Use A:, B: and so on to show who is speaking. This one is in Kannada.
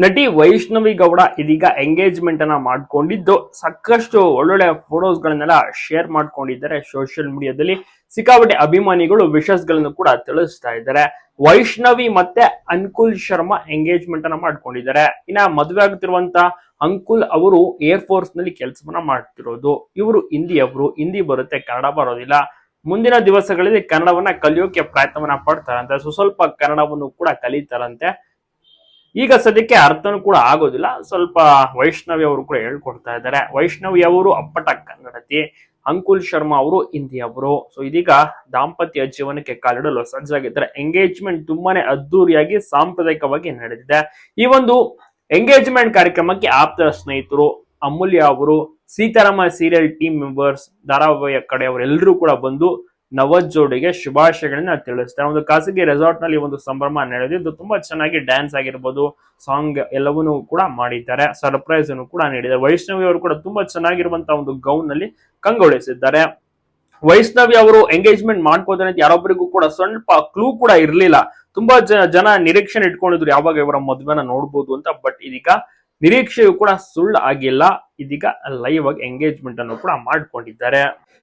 A: ನಟಿ ವೈಷ್ಣವಿ ಗೌಡ ಇದೀಗ ಎಂಗೇಜ್ಮೆಂಟ್ ಅನ್ನ ಮಾಡ್ಕೊಂಡಿದ್ದು ಸಾಕಷ್ಟು ಒಳ್ಳೊಳ್ಳೆ ಫೋಟೋಸ್ ಗಳನ್ನೆಲ್ಲ ಶೇರ್ ಮಾಡ್ಕೊಂಡಿದ್ದಾರೆ ಸೋಷಿಯಲ್ ಮೀಡಿಯಾದಲ್ಲಿ ಸಿಕ್ಕಾಪಟ್ಟೆ ಅಭಿಮಾನಿಗಳು ವಿಷಸ್ಗಳನ್ನು ಕೂಡ ತಿಳಿಸ್ತಾ ಇದ್ದಾರೆ. ವೈಷ್ಣವಿ ಮತ್ತೆ ಅನ್ಕುಲ್ ಶರ್ಮಾ ಎಂಗೇಜ್ಮೆಂಟ್ ಅನ್ನ ಮಾಡ್ಕೊಂಡಿದ್ದಾರೆ. ಇನ್ನ ಮದುವೆ ಆಗ್ತಿರುವಂತ ಅಂಕುಲ್ ಅವರು ಏರ್ ಫೋರ್ಸ್ನಲ್ಲಿ ಕೆಲಸವನ್ನ ಮಾಡ್ತಿರೋದು. ಇವರು ಹಿಂದಿ ಅವರು. ಹಿಂದಿ ಬರುತ್ತೆ, ಕನ್ನಡ ಬರೋದಿಲ್ಲ. ಮುಂದಿನ ದಿವಸಗಳಲ್ಲಿ ಕನ್ನಡವನ್ನ ಕಲಿಯೋಕೆ ಪ್ರಯತ್ನವನ್ನ ಪಡ್ತಾರಂತೆ. ಸೊ, ಸ್ವಲ್ಪ ಕನ್ನಡವನ್ನು ಕೂಡ ಕಲಿತಾರಂತೆ. ಈಗ ಸದ್ಯಕ್ಕೆ ಅರ್ಥನೂ ಕೂಡ ಆಗೋದಿಲ್ಲ. ಸ್ವಲ್ಪ ವೈಷ್ಣವಿ ಅವರು ಕೂಡ ಹೇಳ್ಕೊಡ್ತಾ ಇದ್ದಾರೆ. ವೈಷ್ಣವಿ ಅವರು ಅಪ್ಪಟ ಕನ್ನಡತಿ, ಅಂಕುಲ್ ಶರ್ಮಾ ಅವರು ಹಿಂದಿ ಅವರು. ಸೊ ಇದೀಗ ದಾಂಪತ್ಯ ಜೀವನಕ್ಕೆ ಕಾಲಿಡಲು ಸಜ್ಜಾಗಿದ್ದಾರೆ. ಎಂಗೇಜ್ಮೆಂಟ್ ತುಂಬಾನೇ ಅದ್ದೂರಿಯಾಗಿ ಸಾಂಪ್ರದಾಯಿಕವಾಗಿ ನಡೆದಿದೆ. ಈ ಒಂದು ಎಂಗೇಜ್ಮೆಂಟ್ ಕಾರ್ಯಕ್ರಮಕ್ಕೆ ಆಪ್ತ ಸ್ನೇಹಿತರು ಅಮೂಲ್ಯ ಅವರು ಸೀತಾರಾಮ ಸೀರಿಯಲ್ ಟೀಮ್ ಮೆಂಬರ್ಸ್ ಧಾರಾವಾಹಿಯ ಕಡೆಯವರೆಲ್ಲರೂ ಕೂಡ ಬಂದು ನವಜೋಡಿಗೆ ಶುಭಾಶಯಗಳನ್ನ ತಿಳಿಸ್ತಾರೆ. ಒಂದು ಖಾಸಗಿ ರೆಸಾರ್ಟ್ನಲ್ಲಿ ಒಂದು ಸಂಭ್ರಮ ನಡೆದಿದ್ದು ತುಂಬಾ ಚೆನ್ನಾಗಿ ಡ್ಯಾನ್ಸ್ ಆಗಿರ್ಬೋದು, ಸಾಂಗ್ ಎಲ್ಲವನ್ನೂ ಕೂಡ ಮಾಡಿದ್ದಾರೆ. ಸರ್ಪ್ರೈಸ್ ಅನ್ನು ಕೂಡ ನೀಡಿದ್ದಾರೆ. ವೈಷ್ಣವಿ ಅವರು ಕೂಡ ತುಂಬಾ ಚೆನ್ನಾಗಿರುವಂತ ಒಂದು ಗೌನ್ನಲ್ಲಿ ಕಂಗೊಳಿಸಿದ್ದಾರೆ. ವೈಷ್ಣವಿ ಅವರು ಎಂಗೇಜ್ಮೆಂಟ್ ಮಾಡ್ಕೋತಾರೆ ಅಂತ ಯಾರೊಬ್ಬರಿಗೂ ಕೂಡ ಸ್ವಲ್ಪ ಕ್ಲೂ ಕೂಡ ಇರಲಿಲ್ಲ. ತುಂಬಾ ಜನ ಜನ ನಿರೀಕ್ಷೆ ಇಟ್ಕೊಂಡಿದ್ರು ಯಾವಾಗ ಇವರ ಮದುವೆನ ನೋಡ್ಬೋದು ಅಂತ, ಬಟ್ ಇದೀಗ ನಿರೀಕ್ಷೆಯು ಕೂಡ ಸುಳ್ಳು ಆಗಿಲ್ಲ. ಇದೀಗ ಲೈವ್ ಆಗಿ ಎಂಗೇಜ್ಮೆಂಟ್ ಅನ್ನು ಕೂಡ ಮಾಡ್ಕೊಂಡಿದ್ದಾರೆ.